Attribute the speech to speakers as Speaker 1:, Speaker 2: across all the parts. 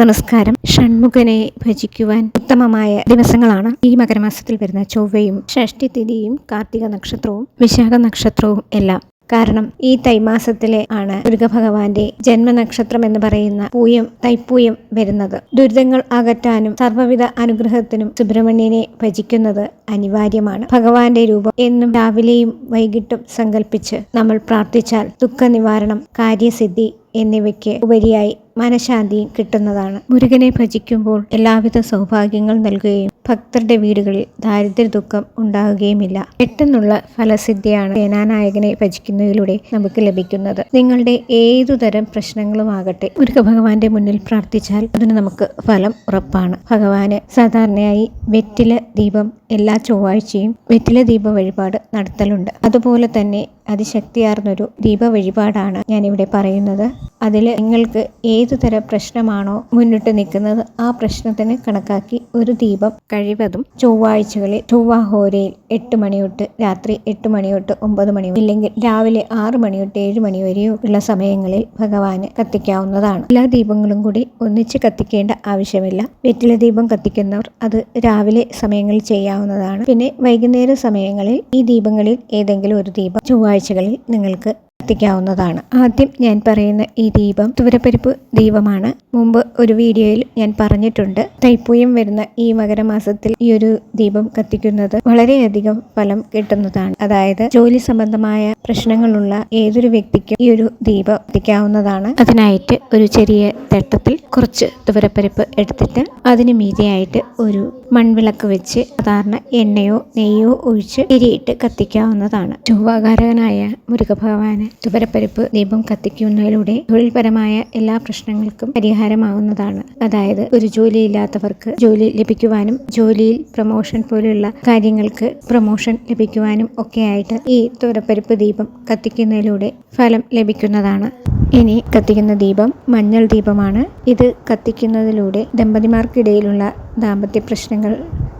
Speaker 1: നമസ്കാരം. ഷൺമുഖനെ ഭജിക്കുവാൻ ഉത്തമമായ ദിവസങ്ങളാണ് ഈ മകരമാസത്തിൽ വരുന്ന ചൊവ്വയും ഷഷ്ടി തിഥിയും കാർത്തിക നക്ഷത്രവും വിശാഖ നക്ഷത്രവും എല്ലാം. കാരണം ഈ തൈമാസത്തിലെ ആണ് ദുർഗഭഗവാന്റെ ജന്മനക്ഷത്രം എന്ന് പറയുന്ന പൂയം തൈപ്പൂയം വരുന്നത്. ദുരിതങ്ങൾ അകറ്റാനും സർവവിധ അനുഗ്രഹത്തിനും സുബ്രഹ്മണ്യനെ ഭജിക്കുന്നത് അനിവാര്യമാണ്. ഭഗവാന്റെ രൂപം എന്നും രാവിലെയും വൈകിട്ടും സങ്കല്പിച്ച് നമ്മൾ പ്രാർത്ഥിച്ചാൽ ദുഃഖ നിവാരണം കാര്യസിദ്ധി എന്നിവയ്ക്ക് ഉപരിയായി മനഃശാന്തിയും കിട്ടുന്നതാണ്. മുരുകനെ ഭജിക്കുമ്പോൾ എല്ലാവിധ സൗഭാഗ്യങ്ങൾ നൽകുകയും ഭക്തരുടെ വീടുകളിൽ ദാരിദ്ര്യ ദുഃഖം ഉണ്ടാവുകയുമില്ല പെട്ടെന്നുള്ള ഫലസിദ്ധിയാണ് സേനാനായകനെ ഭജിക്കുന്നതിലൂടെ നമുക്ക് ലഭിക്കുന്നത്. നിങ്ങളുടെ ഏതുതരം പ്രശ്നങ്ങളുമാകട്ടെ മുരുക ഭഗവാന്റെ മുന്നിൽ പ്രാർത്ഥിച്ചാൽ അതിന് നമുക്ക് ഫലം ഉറപ്പാണ്. ഭഗവാന് സാധാരണയായി വെറ്റില ദീപം എല്ലാ ചൊവ്വാഴ്ചയും വെറ്റില ദീപ വഴിപാട് നടത്തലുണ്ട്. അതുപോലെ തന്നെ അതിശക്തിയാർന്നൊരു ദീപ വഴിപാടാണ് ഞാനിവിടെ പറയുന്നത്. അതിൽ നിങ്ങൾക്ക് ഏതു തരം പ്രശ്നമാണോ മുന്നിട്ട് നിൽക്കുന്നത് ആ പ്രശ്നത്തിന് കണക്കാക്കി ഒരു ദീപം കഴിവതും ചൊവ്വാഴ്ചകളിൽ ചൊവ്വാഹോരയിൽ എട്ട് മണി തൊട്ട് രാത്രി എട്ട് മണി തൊട്ട് ഒമ്പത് മണി ഇല്ലെങ്കിൽ രാവിലെ ആറ് മണി തൊട്ട് ഏഴ് മണി വരെയോ ഉള്ള സമയങ്ങളിൽ ഭഗവാന് കത്തിക്കാവുന്നതാണ്. എല്ലാ ദീപങ്ങളും കൂടി ഒന്നിച്ച് കത്തിക്കേണ്ട ആവശ്യമില്ല. വെറ്റില ദീപം കത്തിക്കുന്നവർ അത് രാവിലെ സമയങ്ങളിൽ ചെയ്യാവുന്നതാണ്. പിന്നെ വൈകുന്നേര സമയങ്ങളിൽ ഈ ദീപങ്ങളിൽ ഏതെങ്കിലും ഒരു ദീപം ചൊവ്വാഴ്ചകളിൽ നിങ്ങൾക്ക് കത്തിക്കാവുന്നതാണ് ആദ്യം ഞാൻ പറയുന്ന ഈ ദീപം തുവരപ്പരിപ്പ് ദീപമാണ്. മുമ്പ് ഒരു വീഡിയോയിൽ ഞാൻ പറഞ്ഞിട്ടുണ്ട്. തൈപ്പൂയം വരുന്ന ഈ മകരമാസത്തിൽ ഈ ഒരു ദീപം കത്തിക്കുന്നത് വളരെയധികം ഫലം കിട്ടുന്നതാണ്. അതായത് ജോലി സംബന്ധമായ പ്രശ്നങ്ങളുള്ള ഏതൊരു വ്യക്തിക്കും ഈ ഒരു ദീപം കത്തിക്കാവുന്നതാണ്. അതിനായിട്ട് ഒരു ചെറിയ തട്ടത്തിൽ കുറച്ച് തുവരപ്പരിപ്പ് എടുത്തിട്ട് അതിന് മീതിയായിട്ട് ഒരു മൺവിളക്ക് വെച്ച് സാധാരണ എണ്ണയോ നെയ്യോ ഒഴിച്ച് തിരിയിട്ട് കത്തിക്കാവുന്നതാണ്. ചൊവ്വാകാരകനായ മുരുകഭഗവാന് തുവരപ്പരിപ്പ് ദീപം കത്തിക്കുന്നതിലൂടെ തൊഴിൽപരമായ എല്ലാ പ്രശ്നങ്ങൾക്കും പരിഹാരമാവുന്നതാണ്. അതായത് ഒരു ജോലി ഇല്ലാത്തവർക്ക് ജോലി ലഭിക്കുവാനും ജോലിയിൽ പ്രൊമോഷൻ പോലെയുള്ള കാര്യങ്ങൾക്ക് പ്രൊമോഷൻ ലഭിക്കുവാനും ഒക്കെയായിട്ട് ഈ തുവരപ്പരിപ്പ് ദീപം കത്തിക്കുന്നതിലൂടെ ഫലം ലഭിക്കുന്നതാണ്. ഇനി കത്തിക്കുന്ന ദീപം മഞ്ഞൾ ദീപമാണ് ഇത് കത്തിക്കുന്നതിലൂടെ ദമ്പതിമാർക്കിടയിലുള്ള ദാമ്പത്യ പ്രശ്നങ്ങൾ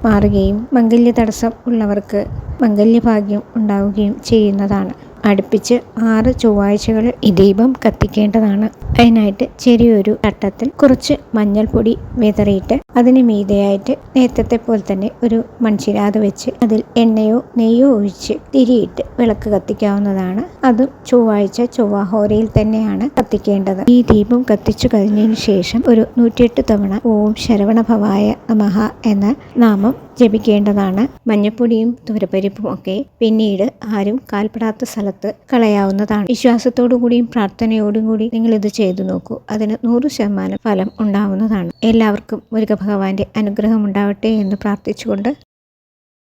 Speaker 1: മാറുകയും മംഗല്യ തടസ്സം ഉള്ളവർക്ക് മംഗല്യഭാഗ്യം ഉണ്ടാവുകയും ചെയ്യുന്നതാണ്. അടുപ്പിച്ച് ആറ് ചൊവ്വാഴ്ചകൾ ഈ ദീപം കത്തിക്കേണ്ടതാണ്. അതിനായിട്ട് ചെറിയൊരു തട്ടത്തിൽ കുറച്ച് മഞ്ഞൾപ്പൊടി വിതറിയിട്ട് അതിന് മീതെയായിട്ട് നേരത്തെ പോലെ തന്നെ ഒരു മൺചിരാത വെച്ച് അതിൽ എണ്ണയോ നെയ്യോ ഒഴിച്ച് തിരിയിട്ട് വിളക്ക് കത്തിക്കാവുന്നതാണ്. അതും ചൊവ്വാഴ്ച ചൊവ്വാഹോരയിൽ തന്നെയാണ് കത്തിക്കേണ്ടത്. ഈ ദീപം കത്തിച്ചു കഴിഞ്ഞതിന് ശേഷം ഒരു നൂറ്റിയെട്ട് തവണ ഓം ശരവണഭവായ നമഃ എന്ന നാമം ജപിക്കേണ്ടതാണ്. മഞ്ഞപ്പൊടിയും തുവരപ്പരിപ്പും ഒക്കെ പിന്നീട് ആരും കാൽപ്പെടാത്ത സ്ഥലത്ത് കളയാവുന്നതാണ്. വിശ്വാസത്തോടു കൂടിയും പ്രാർത്ഥനയോടും കൂടി നിങ്ങൾ ഇത് ചെയ്തു നോക്കൂ. അതിന് നൂറ് ശതമാനം ഫലം ഉണ്ടാവുന്നതാണ്. എല്ലാവർക്കും മുരുക ഭഗവാന്റെ അനുഗ്രഹം ഉണ്ടാവട്ടെ എന്ന് പ്രാർത്ഥിച്ചുകൊണ്ട്